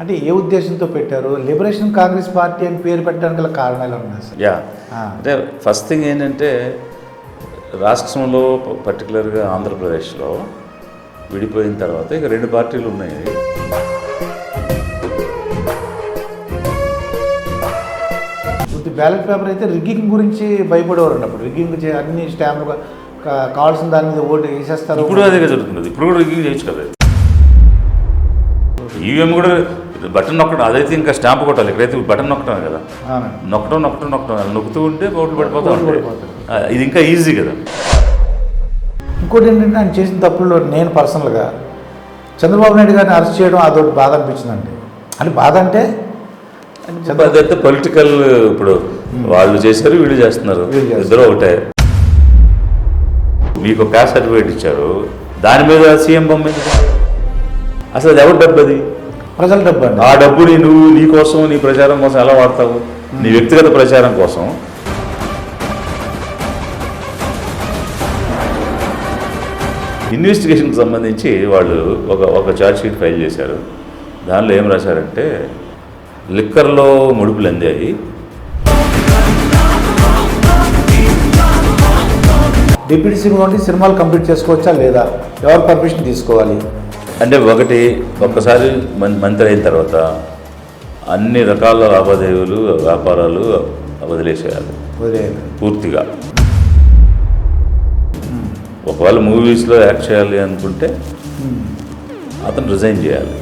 అంటే ఏ ఉద్దేశంతో పెట్టారు? లిబరేషన్ కాంగ్రెస్ పార్టీ అని పేరు పెట్టడానికి గల కారణాలు ఉన్నాయి సార్? యా. అంటే ఫస్ట్ థింగ్ ఏంటంటే రాష్ట్రంలో పర్టికులర్గా ఆంధ్రప్రదేశ్లో విడిపోయిన తర్వాత ఇక రెండు పార్టీలు ఉన్నాయి. బ్యాలెట్ పేపర్ అయితే రిగ్గింగ్ గురించి భయపడేవారు అప్పుడు. రిగ్గింగ్ అన్ని స్టాంపులు కావాల్సిన దాని మీద ఓటు వేసేస్తారు. ఇప్పుడు అదే జరుగుతుంది. ఇప్పుడు కూడా రిగ్గింగ్ చేయొచ్చు కదా. ఈవీఎం కూడా బటన్ నొక్కడం అదైతే ఇంకా స్టాంప్ కొట్టాలి. ఇక్కడైతే బటన్ నొక్కడం కదా. నొక్కడం నొక్కడం నొక్కడం. నొక్కుతూ ఉంటే ఓట్లు పడిపోతూ ఇది ఇంకా ఈజీ కదా. ఇంకోటి ఏంటంటే ఆయన చేసిన తప్పుల్లో నేను పర్సనల్గా చంద్రబాబు నాయుడు గారిని అరెస్ట్ చేయడం అదొకటి బాధ అనిపించిందండి. అంటే బాధ అంటే అదైతే పొలిటికల్ ఇప్పుడు వాళ్ళు చేశారు వీళ్ళు చేస్తున్నారు. ఇద్దరు ఒకటే. మీకు క్యాస్ట్ సర్టిఫికేట్ ఇచ్చారు దాని మీద సీఎం బొమ్మ? అసలు అది ఎవరి డబ్బు అది? ప్రజల డబ్బు అండి. ఆ డబ్బుని నువ్వు నీ కోసం నీ ప్రచారం కోసం ఎలా వాడతావు? నీ వ్యక్తిగత ప్రచారం కోసం. ఇన్వెస్టిగేషన్కి సంబంధించి వాళ్ళు ఒక ఒక ఛార్జ్ షీట్ ఫైల్ చేశారు. దానిలో ఏం రాశారంటే లిక్కర్లో ముడుపులు అందాయి డిప్యూటీ ఉండి సినిమాలు కంప్లీట్ చేసుకోవచ్చా లేదా? ఎవరు పర్మిషన్ తీసుకోవాలి? అంటే ఒకటి ఒక్కసారి మంత్రి అయిన తర్వాత అన్ని రకాల లావాదేవీలు వ్యాపారాలు వదిలేసేయాలి. పూర్తిగా. ఒకవేళ మూవీస్లో యాక్ట్ చేయాలి అనుకుంటే అతను రిజైన్ చేయాలి.